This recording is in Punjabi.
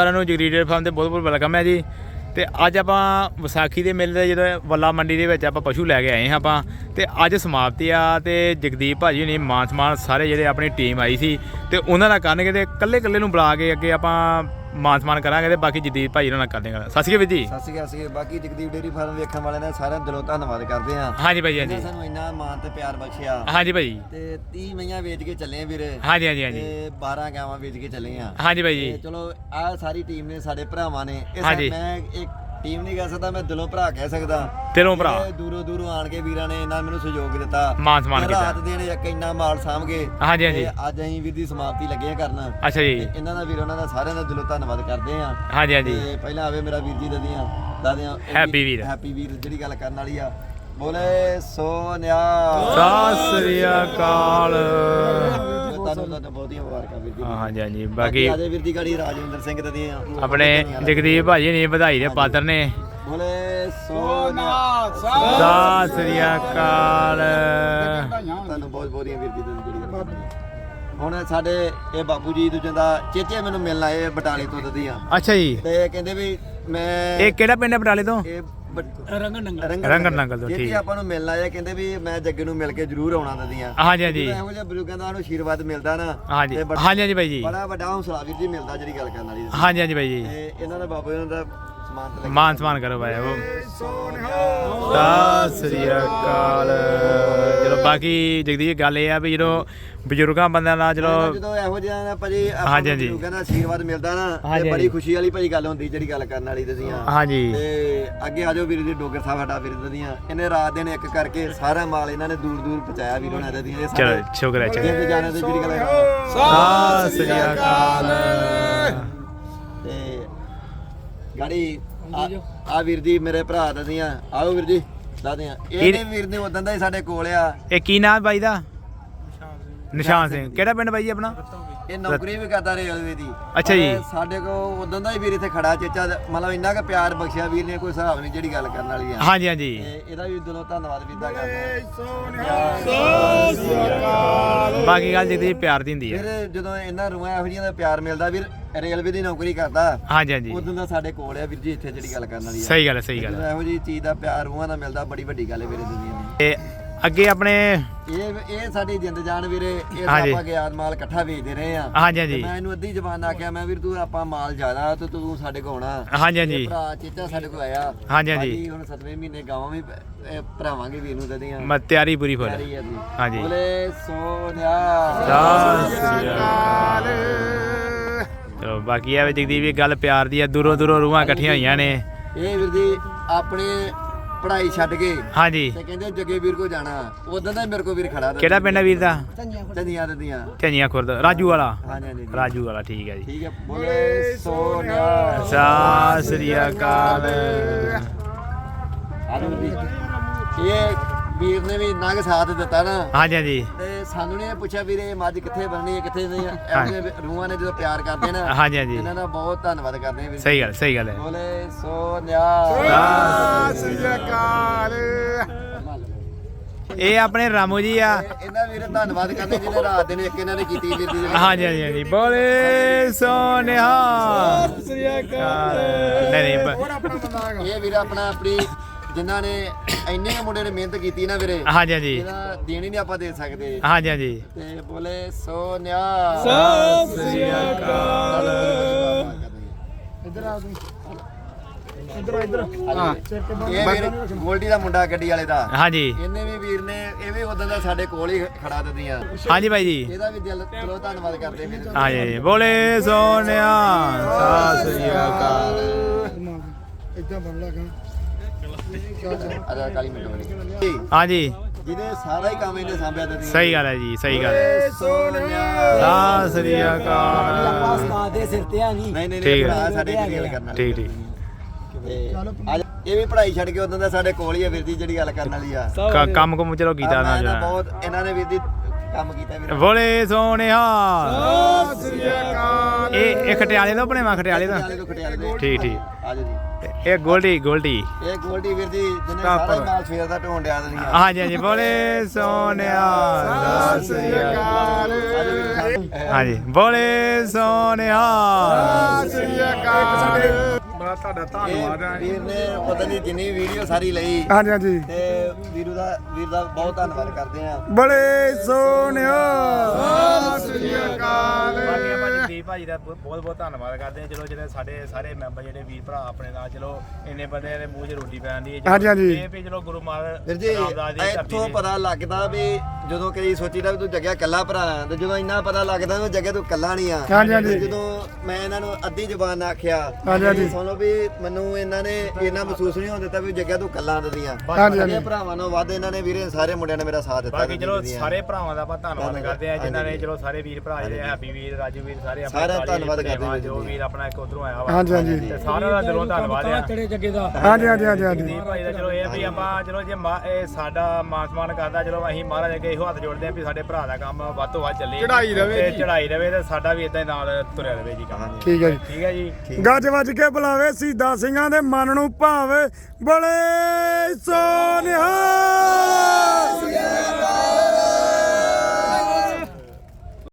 ਸਾਰਿਆਂ ਨੂੰ ਜਗਰੀਡਰ ਫਾਰਮ ਤੇ ਬਹੁਤ ਬਹੁਤ ਵੈਲਕਮ ਹੈ ਜੀ। ਤੇ ਅੱਜ ਆਪਾਂ ਵਿਸਾਖੀ ਦੇ ਮੇਲੇ ਦੇ ਜਦੋਂ ਵੱਲਾ ਮੰਡੀ ਦੇ ਵਿੱਚ ਆਪਾਂ ਪਸ਼ੂ ਲੈ ਕੇ ਆਏ ਹਾਂ ਆਪਾਂ, ਤੇ ਅੱਜ ਸਮਾਪਤੀ ਆ ਤੇ ਜਗਦੀਪ ਭਾਜੀ ਨੇ ਮਾਨ ਸਮਾਨ ਸਾਰੇ ਜਿਹੜੇ ਆਪਣੀ ਟੀਮ ਆਈ ਸੀ, ਤੇ ਉਹਨਾਂ ਦਾ ਕਰਨਗੇ ਤੇ ਇਕੱਲੇ ਇਕੱਲੇ ਨੂੰ ਬੁਲਾ ਕੇ ਅੱਗੇ ਆਪਾਂ ਮਾਨ ਸਮਾਨ ਕਰਾਂਗੇ ਤੇ ਬਾਕੀ ਜਗਦੀਪ ਉਹਨਾਂ ਨਾਲ ਕਰ ਦੇਗਾ ਸਤਿ ਸ਼੍ਰੀ ਅਕਾਲ ਵੀਰ ਜੀ। ਸਤਿ ਸ਼੍ਰੀ ਅਕਾਲ ਸੀ ਬਾਕੀ ਜਗਦੀਪ ਡੇਰੀ ਫਾਰਮ ਵੇਖਣ ਵਾਲਿਆਂ ਦਾ ਸਾਰਿਆਂ ਦਿਲੋਂ ਧੰਨਵਾਦ ਕਰਦੇ ਹਾਂ। ਹਾਂਜੀ ਜਿਹਨੇ ਹਾਂਜੀ। ਸਾਨੂੰ ਇੰਨਾ ਮਾਣ ਤੇ ਪਿਆਰ ਬਖਸ਼ਿਆ। ਹਾਂਜੀ ਭਾਜੀ ਤੇ 30 ਮਈਆਂ ਵੇਚ ਕੇ ਚੱਲੇ ਆ ਵੀਰੇ। ਹਾਂਜੀ ਹਾਂਜੀ ਹਾਂਜੀ। ਤੇ 12 ਗਾਵਾਂ ਵੇਚ ਕੇ ਚੱਲੇ ਆ ਹਾਂਜੀ ਭਾਈ ਤੇ ਜੀ ਚਲੋ ਆ ਸਾਰੀ ਟੀਮ ਨੇ ਸਾਡੇ ਭਰਾਵਾਂ ਨੇ। ਇਹ ਸਾ- ਹਾਂਜੀ। ਮੈਂ ਇੱਕ ਟੀਮ ਨਹੀਂ ਕਹਿ ਸਕਦਾ ਮੈਂ ਦਿਲੋਂ ਭਰਾ ਕਹਿ ਸਕਦਾ। ਦਿਲੋਂ ਭਰਾ। ਜਿਹੜੇ ਦੂਰੋਂ ਦੂਰੋਂ ਆਣ ਕੇ ਵੀਰਾਂ ਨੇ ਇੰਨਾ ਮੈਨੂੰ ਸਹਿਯੋਗ ਦਿੱਤਾ। ਮਾਨ ਸਮਾਨ ਤੇ ਕੀਤਾ। ਰਾਤ ਦਿਨ ਇੱਕ ਇੰਨਾ ਮਾਲ ਸਾਂਭਗੇ ਹਾਂਜੀ ਹਾਂਜੀ। ਅੱਜ ਅਸੀਂ ਵੀਰ ਦੀ ਸਮਾਪਤੀ ਲੱਗੇ ਆ ਕਰਨ। ਅੱਛਾ ਜੀ। ਤੇ ਇਹਨਾਂ ਦਾ ਵੀਰ ਉਹਨਾਂ ਦਾ ਸਾਰਿਆਂ ਦਾ ਦਿਲੋਂ ਧੰਨਵਾਦ ਕਰਦੇ ਆ ਹਾਂਜੀ ਹਾਂਜੀ। ਤੇ ਪਹਿਲਾਂ ਆਵੇ ਮੇਰਾ ਵੀਰ ਜੀ ਦਦੀਆਂ ਦਾਦਿਆਂ Happy ਵੀਰ। ਹੈਪੀ ਵੀਰ ਜਿਹੜੀ ਗੱਲ ਕਰਨ ਵਾਲੀ ਆ। ਬੋਲੇ ਸੋਨਿਆ। ਸਤਿ ਸ੍ਰੀ ਅਕਾਲ। ਤੁਹਾਨੂੰ ਤਾਂ ਬਹੁਤੀਆਂ ਮੁਬਾਰਕਾਂ ਵੀਰ ਜੀ। ਹਾਂ, ਹਾਂਜੀ ਹਾਂਜੀ। ਬਾਕੀ ਬਾਕੀ ਆਦੇ ਵੀਰ ਦੀ ਗਾੜੀ ਰਾਜਵਿੰਦਰ ਸਿੰਘ ਦਦੀਆਂ ਆਪਣੇ ਜਗਦੀਪ ਭਾਜੀ ਨੇ ਵਧਾਈ ਦੇ ਪਾਤਰ ਨੇ। ਬੋਲੇ ਸੋਨਿਆ ਸਤਿ ਸ੍ਰੀ ਅਕਾਲ। ਤੁਹਾਨੂੰ ਬਹੁਤ ਬਹੁਤੀਆਂ ਵੀਰ ਜੀ ਦੀ। ਹੁਣ ਸਾਡੇ ਇਹ ਬਾਪੂ ਜੀ ਦੂਜੇ ਦਾ ਚੇਚੇ ਮੈਨੂੰ ਮਿਲਣ ਆਏ ਬਟਾਲੇ ਤੋਂ ਦਦੀਆਂ ਅੱਛਾ ਜੀ। ਤੇ ਕਹਿੰਦੇ ਵੀ ਮੈਂ ਇਹ ਕਿਹੜਾ ਪਿੰਡ ਹੈ ਬਟਾਲੇ ਤੋਂ? ਇਹ ਰੰਗਨ ਨੰਗਲ। ਰੰਗਨ ਨੰਗਲ। ਤੋਂ, ਜੇ ਠੀਕ। ਕਿ ਆਪਾਂ ਨੂੰ ਮਿਲਣ ਆਇਆ ਕਹਿੰਦੇ ਵੀ ਮੈਂ ਜੱਗੇ ਨੂੰ ਮਿਲ ਕੇ ਜ਼ਰੂਰ ਆਉਣਾ ਦਦੀਆਂ ਹਾਂਜੀ ਹਾਂਜੀ। ਇਹੋ ਜਿਹੇ ਬਜ਼ੁਰਗਾਂ ਦਾ ਨੂੰ ਆਸ਼ੀਰਵਾਦ ਮਿਲਦਾ ਨਾ ਹਾਂਜੀ। ਬੜਾ- ਹਾਂਜੀ ਹਾਂਜੀ ਭਾਈ ਜੀ। ਬੜਾ ਵੱਡਾ ਹੌਸਲਾ ਵੀਰ ਜੀ ਮਿਲਦਾ ਜਿਹੜੀ ਗੱਲ ਕਰਨ ਵਾਲੀ ਹਾਂਜੀ ਹਾਂਜੀ ਭਾਈ ਜੀ। ਤੇ ਇਹਨਾਂ ਦਾ ਬਾਬਾ ਇਹਨਾਂ ਦਾ ਮਾਨ ਸਮਾਨ ਕਰੋ ਭਾਈ ਉਹ ਸਤਿ ਸ੍ਰੀ ਅਕਾਲ। ਚਲੋ ਬਾਕੀ ਜਗਦੀਪ ਗੱਲ ਇਹ ਆ ਵੀ ਜਦੋਂ ਬਜ਼ੁਰਗਾਂ ਬੰਦਿਆਂ ਨਾਲ ਚਲੋ ਜਦੋਂ ਇਹੋ ਜਿਹਾ ਨਾ ਭਾਜੀ ਆਪਾਂ ਹਾਂਜੀ, ਨੂੰ ਹਾਂਜੀ। ਬਜ਼ੁਰਗਾਂ ਦਾ ਆਸ਼ੀਰਵਾਦ ਮਿਲਦਾ ਨਾ ਹਾਂਜੀ, ਤੇ ਬੜੀ ਹਾਂਜੀ। ਖੁਸ਼ੀ ਵਾਲੀ ਭਾਜੀ ਗੱਲ ਹੁੰਦੀ ਜਿਹੜੀ ਗੱਲ ਕਰਨ ਵਾਲੀ ਦਸੀਆਂ ਹਾਂਜੀ। ਤੇ ਅੱਗੇ ਆ ਜਾਓ ਵੀਰ ਜੀ ਡੋਗਰ ਸਾਹਿਬ ਸਾਡਾ ਵੀਰ ਦਦੀਆਂ ਇਹਨੇ ਰਾਤ ਦਿਨ ਇੱਕ ਕਰਕੇ ਸਾਰਾ ਮਾਲ ਇਹਨਾਂ ਨੇ ਦੂਰ ਦੂਰ ਪਹੁੰਚਾਇਆ ਵੀਰ ਉਹਨਾਂ ਦਦੀਆਂ ਇਹ ਚਲੋ ਸ਼ੁਕਰ ਹੈ ਚਲੋ ਜਾਣੇ ਦੀ ਜਿਹੜੀ ਗੱਲ ਹੈ। ਸਤਿ ਸ੍ਰੀ ਅਕਾਲ। ਤੇ ਗਾੜੀ ਆ ਵੀਰ ਜੀ ਮੇਰੇ ਭਰਾ ਦਦੀਆਂ ਆਓ ਵੀਰ ਜੀ ਦਾਦਿਆਂ ਇਹ ਨੇ ਵੀਰ ਨੇ ਉਦੋਂ ਦਾ ਹੀ ਸਾਡੇ ਕੋਲ ਆ। ਇਹ ਕੀ ਨਾਮ ਬਾਈ ਦਾ? ਨਿਸ਼ਾਨ ਸਿੰਘ ਕਿਹੜਾ ਪਿੰਡ ਬਾਈ ਜੀ ਆਪਣਾ? ਇਹ ਨੌਕਰੀ ਵੀ ਕਰਦਾ ਰੇਲਵੇ ਦੀ। ਅੱਛਾ ਜੀ। ਸਾਡੇ ਕੋ ਉਦੋਂ ਦਾ ਹੀ ਵੀਰ ਇੱਥੇ ਖੜਾ ਚੇਚਾ ਮਤਲਬ ਇੰਨਾ ਕੁ ਪਿਆਰ ਬਖਸ਼ਿਆ ਵੀਰ ਨੇ ਕੋਈ ਹਿਸਾਬ ਨਹੀਂ ਜਿਹੜੀ ਗੱਲ ਕਰਨ ਵਾਲੀ ਆ। ਹਾਂਜੀ ਹਾਂਜੀ। ਇਹਦਾ ਵੀ ਦਿਲੋਂ ਧੰਨਵਾਦ ਵੀਰ ਦਾ ਕਰਦੇ। ਬਾਕੀ ਗੱਲ ਜਗਦੀਪ ਪਿਆਰ ਦੀ ਹੁੰਦੀ ਹੈ ਫਿਰ ਜਦੋਂ ਇਹਨਾਂ ਰੂਹਾਂ ਇਹੋ ਜਿਹੀਆਂ ਦਾ ਪਿਆਰ ਮਿਲਦਾ ਵੀਰ ਰੇਲਵੇ ਦੀ ਨੌਕਰੀ ਕਰਦਾ। ਹਾਂਜੀ ਹਾਂਜੀ। ਉਦੋਂ ਦਾ ਸਾਡੇ ਕੋਲ ਆ ਵੀਰ ਜੀ ਇੱਥੇ ਜਿਹੜੀ ਗੱਲ ਕਰਨ ਵਾਲੀ ਆ। ਸਹੀ ਗੱਲ ਹੈ ਸਹੀ ਗੱਲ ਹੈ। ਇਹੋ ਜਿਹੀ ਚੀਜ਼ ਦਾ ਪਿਆਰ ਰੂਹਾਂ ਦਾ ਮਿਲਦਾ ਬੜੀ ਵੱਡੀ ਗੱਲ ਹੈ ਵੀਰੇ ਦੁਨੀਆ ਦੀ। ਤੇ ਅੱਗੇ ਆਪਣੇ ਇਹ ਇਹ ਸਾਡੀ ਜਿੰਦ ਜਾਨ ਵੀਰੇ ਇਹ। ਆਪਾਂ ਗਿਆਨ ਮਾਲ ਇਕੱਠਾ ਵੇਚਦੇ ਰਹੇ ਆ। ਹਾਂਜੀ ਹਾਂਜੀ। ਮੈਂ ਇਹਨੂੰ ਅੱਧੀ ਜ਼ਬਾਨ ਆਖਿਆ ਮੈਂ ਵੀਰ ਤੂੰ ਆਪਾਂ ਮਾਲ ਜ਼ਿਆਦਾ ਤੇ ਤੂੰ ਸਾਡੇ ਕੋਲ ਆਉਣਾ। ਹਾਂਜੀ ਹਾਂਜੀ। ਭਰਾ ਚੇਚਾ ਸਾਡੇ ਕੋਲ ਆਇਆ। ਹਾਂਜੀ, ਹਾਂਜੀ। ਹੁਣ 7ਵੇਂ ਮਹੀਨੇ ਗਾਵਾਂ ਵੀ ਭਰਾਵਾਂਗੇ ਵੀਰ ਨੂੰ ਦਦੀਆਂ ਮੈਂ ਤਿਆਰੀ ਪੂਰੀ ਫੁੱਲ। ਜੀ। ਹਾਂਜੀ। ਬੋਲੇ ਸੋਨਿਆ। ਸਤਿ ਸ੍ਰੀ ਅਕਾਲ। ਚਲੋ ਬਾਕੀ ਇਹ ਵੀ ਜਗਦੀਪ ਇਹ ਗੱਲ ਪਿਆਰ ਦੀ ਹੈ ਦੂਰੋਂ ਦੂਰੋਂ ਰੂਹਾਂ ਇਕੱਠੀਆਂ ਹੋਈਆਂ ਨੇ। ਇਹ ਵੀਰ ਜੀ ਆਪਣੇ ਪੜ੍ਹਾਈ ਛੱਡ ਕੇ ਹਾਂਜੀ। ਤੇ ਕਹਿੰਦੇ ਜੱਗੇ ਵੀਰ ਕੋ ਜਾਣਾ। ਉਦੋਂ ਦਾ ਹੀ ਮੇਰੇ ਕੋ ਵੀਰ ਖੜਾ ਦਾ ਕਿਹੜਾ ਪਿੰਡ ਹੈ ਵੀਰ ਦਾ? ਚੰਦੀਆਂ ਦਦੀਆਂ ਝੰਜੀਆਂ ਖੁਰਦ ਰਾਜੂ ਵਾਲਾ। ਹਾਂਜੀ ਹਾਂਜੀ ਰਾਜੂ ਵਾਲਾ ਠੀਕ ਹੈ ਜੀ। ਠੀਕ ਹੈ ਬੋਲੇ ਸੋਨਿਆ ਸਤਿ ਸ੍ਰੀ ਅਕਾਲ। ਜੀ। ਇਹ ਵੀਰ ਨੇ ਵੀ ਨੰਗ ਸਾਥ ਦਿੱਤਾ ਨਾ। ਹਾਂਜੀ ਹਾਂਜੀ। ਤੇ ਸਾਨੂੰ ਨੇ ਪੁੱਛਿਆ ਵੀਰੇ ਮੱਝ ਕਿੱਥੇ ਬਣਨੀ ਹੈ ਕਿੱਥੇ ਨਹੀਂ। ਜਿਹੇ ਰੂਹਾਂ ਨੇ ਜਦੋਂ ਪਿਆਰ ਕਰਦੇ ਨਾ ਹਾਂਜੀ ਹਾਂਜੀ। ਇਹਨਾਂ ਦਾ ਬਹੁਤ ਧੰਨਵਾਦ ਕਰਦੇ ਹਾਂ ਵੀਰ ਸਹੀ ਗੱਲ ਸਹੀ ਗੱਲ ਹੈ। ਬੋਲੇ ਸੋਨਿਆ ਸਤਿ ਸ੍ਰੀ ਅਕਾਲ। ਇਹ ਆਪਣੇ ਰਾਮੂ ਜੀ ਆ। ਇਹਨਾਂ ਵੀਰੇ ਧੰਨਵਾਦ ਕਰਦੇ ਜਿਹਨੇ ਰਾਤ ਦਿਨ ਇੱਕ ਇਹਨਾਂ ਨੇ ਕੀਤੀ ਵੀਰ ਦੀ ਹਾਂਜੀ ਹਾਂਜੀ ਹਾਂਜੀ। ਬੋਲੇ ਸੋਨਿਹਾ ਸਤਿ ਸ੍ਰੀ ਅਕਾਲ। ਨਹੀਂ ਨਹੀਂ ਇਹ ਵੀਰ ਆਪਣਾ ਆਪਣੀ ਜਿਨ੍ਹਾਂ ਨੇ ਇੰਨੇ ਕੁ ਮੁੰਡੇ ਨੇ ਮਿਹਨਤ ਕੀਤੀ ਨਾ ਵੀਰੇ ਹਾਂਜੀ ਹਾਂਜੀ। ਇਹਦਾ ਦੇਣ ਹੀ ਨਹੀਂ ਆਪਾਂ ਦੇ ਸਕਦੇ। ਹਾਂਜੀ ਹਾਂਜੀ। ਤੇ ਬੋਲੇ ਸੋਨਿਆ। ਸਤਿ ਸ੍ਰੀ ਅਕਾਲ। ਇੱਧਰ ਆ ਤੂੰ। ਇੱਧਰ ਇੱਧਰ ਇਹ ਵੀਰ ਗੋਲਡੀ ਦਾ ਮੁੰਡਾ ਗੱਡੀ ਵਾਲੇ ਦਾ। ਹਾਂਜੀ। ਇਹਨੇ ਵੀ ਵੀਰ ਨੇ ਇਹ ਵੀ ਉਦੋਂ ਦਾ ਸਾਡੇ ਕੋਲ ਹੀ ਖੜਾ ਦਿੰਦੀਆਂ। ਹਾਂਜੀ ਭਾਈ ਜੀ। ਇਹਦਾ ਵੀ ਦਿਲ ਦਿਲੋਂ ਧੰਨਵਾਦ ਕਰਦੇ ਵੀਰ। ਹਾਂਜੀ ਹਾਂਜੀ ਬੋਲੇ ਸੋਨਿਆ। ਸਤਿ ਸ੍ਰੀ ਅਕਾਲ। ਇਦਾਂ ਬਣ ਲੱਗਾ ਅਦਾ ਕਾਲੀ ਮਿੰਟ ਬਣੀ ਹਾਂਜੀ। ਜਿਹਨੇ ਸਾਰਾ ਹੀ ਕੰਮ ਇਹਨੇ ਸਾਂਭਿਆ ਦਿੰਦੀ ਸਹੀ ਗੱਲ ਹੈ ਜੀ ਸਹੀ ਗੱਲ ਹੈ। ਸੋਨਿਆ ਸ੍ਰੀ ਅਕਾਲ। ਦੇ ਸਿਰ ਤੇ ਆ ਨਹੀਂ ਨਹੀਂ ਨਹੀਂ ਠੀਕ ਹੈ। ਭਰਾ ਸਾਡੇ ਦੀ ਗੱਲ ਕਰਨ। ਵਾਲੀ ਠੀਕ ਠੀਕ। ਤੇ ਅੱਜ ਇਹ ਵੀ ਪੜ੍ਹਾਈ ਛੱਡ ਕੇ ਉਦੋਂ ਦਾ ਸਾਡੇ ਕੋਲ ਹੀ ਆ ਵੀਰ ਦੀ ਜਿਹੜੀ ਗੱਲ ਕਰਨ ਵਾਲੀ ਆ। ਕ- ਕੰਮ ਕੁਮ ਚਲੋ ਕੀਤਾ ਨਾ। ਜਰਾ ਬਹੁਤ ਇਹਨਾਂ ਨੇ ਵੀਰ ਦੀ ਕੰਮ ਕੀਤਾ ਵੀਰ ਬੋਲੇ ਸੋਨਿਆ ਸਤਿ ਸ੍ਰੀ ਅਕਾਲ। ਇਹ ਇਹ ਖਟਿਆਲੇ ਤੋਂ ਦਾ? ਤੋਂ ਖਟਿਆਲੇ ਤੋਂ। ਠੀਕ ਠੀਕ। ਆਜੋ ਜੀ। ਤੇ ਇਹ ਗੋਲਡੀ ਗੋਲਡੀ। ਇਹ ਗੋਲਡੀ ਵੀਰ ਜੀ ਜਿਹਨੇ ਸਾਰਾ ਮਾਲ ਸਵੇਰ ਦਾ ਢੋਣ ਡਿਆ ਦੁਨੀਆ ਹਾਂਜੀ ਹਾਂਜੀ ਬੋਲੇ ਸੋਨਿਆ ਸਤਿ ਸ੍ਰੀ ਅਕਾਲ। ਹਾਂਜੀ ਬੋਲੇ ਸੋਨਿਆ ਸ੍ਰੀ ਅਕਾਲ। ਤੁਹਾਡਾ ਧੰਨਵਾਦ ਹੈ। ਵੀਰ ਨੇ ਪਤਾ ਨਹੀਂ ਜਿੰਨੀ ਵੀਡੀਓ ਸਾਰੀ ਲਈ। ਹਾਂਜੀ ਹਾਂਜੀ। ਤੇ ਵੀਰੂ ਦਾ ਵੀਰ ਦਾ ਬਹੁਤ ਧੰਨਵਾਦ ਕਰਦੇ ਆ ਬੜੇ ਸੋਹਣਿਆ। ਸਤਿ ਸ੍ਰੀ ਅਕਾਲ। ਬਾਕੀ ਆਪਾਂ ਜਗਦੀਪ ਭਾਜੀ ਦਾ ਬਹੁਤ ਬਹੁਤ ਧੰਨਵਾਦ ਕਰਦੇ ਹਾਂ। ਚਲੋ ਜਿਹੜੇ ਸਾਡੇ ਸਾਰੇ ਮੈਂਬਰ ਜਿਹੜੇ ਵੀਰ ਭਰਾ ਆਪਣੇ ਨਾਲ ਚਲੋ ਇੰਨੇ ਬੰਦੇ ਦੇ ਮੂੰਹ 'ਚ ਰੋਟੀ ਪੈਂਦੀ ਹੈ। ਹਾਂਜੀ, ਹਾਂਜੀ। ਇਹ ਵੀ ਚਲੋ ਗੁਰੂ ਮਹਾਰਾਜ ਵੀਰ ਜੀ ਰਾਮਦਾਸ ਦੀ ਧਰਤੀ ਇੱਥੋਂ ਪਤਾ ਲੱਗਦਾ ਵੀ ਜਦੋਂ ਕਈ ਸੋਚੀਦਾ ਵੀ ਤੂੰ ਜੱਗਿਆ ਕੱਲਾ ਭਰਾ ਆ, ਤੇ ਜਦੋਂ ਇੰਨਾ ਪਤਾ ਲੱਗਦਾ ਵੀ ਜੱਗੇ ਤੂੰ ਕੱਲਾ ਨਹੀਂ ਆ। ਹਾਂਜੀ, ਹਾਂਜੀ। ਤੇ ਜਦੋਂ ਮੈਂ ਇਹਨਾਂ ਨੂੰ ਅੱਧੀ ਜ਼ੁਬਾਨ ਆਖਿਆ ਹਾਂਜੀ, ਹਾਂਜੀ। ਵੀ ਸੁਣ ਲਓ ਵੀ ਮੈਨੂੰ ਇਹਨਾਂ ਨੇ ਇੰਨਾ ਮਹਿਸੂਸ ਨਹੀਂ ਹੋਣ ਦਿੱਤਾ ਵੀ ਜੱਗਿਆ ਤੂੰ ਕੱਲਾ ਦਦੀਆਂ ਹਾਂਜੀ, ਹਾਂਜੀ। ਭਰਾਵਾਂ ਨੂੰ ਵੱਧ ਇਹਨਾਂ ਨੇ ਵੀਰੇ ਸਾਰੇ ਮੁੰਡਿਆਂ ਨੇ ਮੇਰਾ ਸਾਥ ਦਿੱਤਾ ਬਾਕੀ ਚਲੋ ਜ਼ਿੰਦਗੀ ਦੀਆਂ। ਸਾਰੇ ਭਰਾਵਾਂ ਦਾ ਆਪਾਂ ਧੰਨਵਾਦ। ਕਰਦੇ ਆ ਜਿਨ੍ਹਾਂ ਨੇ। ਚਲੋ ਸਾਰੇ ਵੀਰ ਭਰਾ ਜਿਹੜੇ ਹੈਪੀ ਵੀਰ ਰਾਜੂ ਵੀਰ ਸਾਰੇ ਆਪਣੇ ਸਾਰਿਆਂ ਦਾ ਸਾਰੇ ਧੰਨਵਾਦ ਕਰਦੇ ਵੀਰ ਜੋ। ਵੀਰ ਆਪਣਾ ਇੱਕ ਉਧਰੋਂ ਆਇਆ ਵਾ। ਹਾਂਜੀ ਹਾਂਜੀ। ਤੇ ਸਾਰਿਆਂ ਦਾ ਦਿਲੋਂ ਧੰਨਵਾਦ ਆ। ਹਾਂਜੀ ਹਾਂਜੀ ਹਾਂਜੀ ਹਾਂਜੀ। ਜਗਦੀਪ ਭਾਈ ਦਾ ਚਲੋ ਇਹ ਵੀ ਆਪਾਂ ਚਲੋ ਜੇ ਮਾ- ਇਹ ਸਾਡਾ ਮਾਨ ਸਨਮਾਨ ਕਰਦਾ ਚਲੋ ਅਸੀਂ ਮਹਾਰਾਜ ਅੱਗੇ ਇਹੋ ਹੱਥ ਜੋੜਦੇ ਆ ਵੀ ਸਾਡੇ ਭਰਾ ਦਾ ਕੰਮ ਵੱਧ ਤੋਂ ਵੱਧ ਚੱਲੇ। ਚੜ੍ਹਾਈ ਰਵੇ ਤੇ ਜੀ। ਚੜਾਈ ਰਵੇ ਤੇ ਸਾਡਾ ਵੀ ਇਦਾਂ ਹੀ ਨਾਲ ਤੁਰਿਆ ਰਵੇ ਜੀ ਕੰਮ। ਠੀਕ ਹੈ ਜੀ। ਠੀਕ ਹੈ ਜੀ। ਗੱਜ ਵੱਜ ਕੇ ਬੁਲਾਵੇ। ਹੋਏ ਸੀਦਾ ਸਿੰਘਾਂ ਦੇ ਮਨ ਨੂੰ ਭਾਵੇ ਬੜੇ ਸੋਨਿਹਾਰ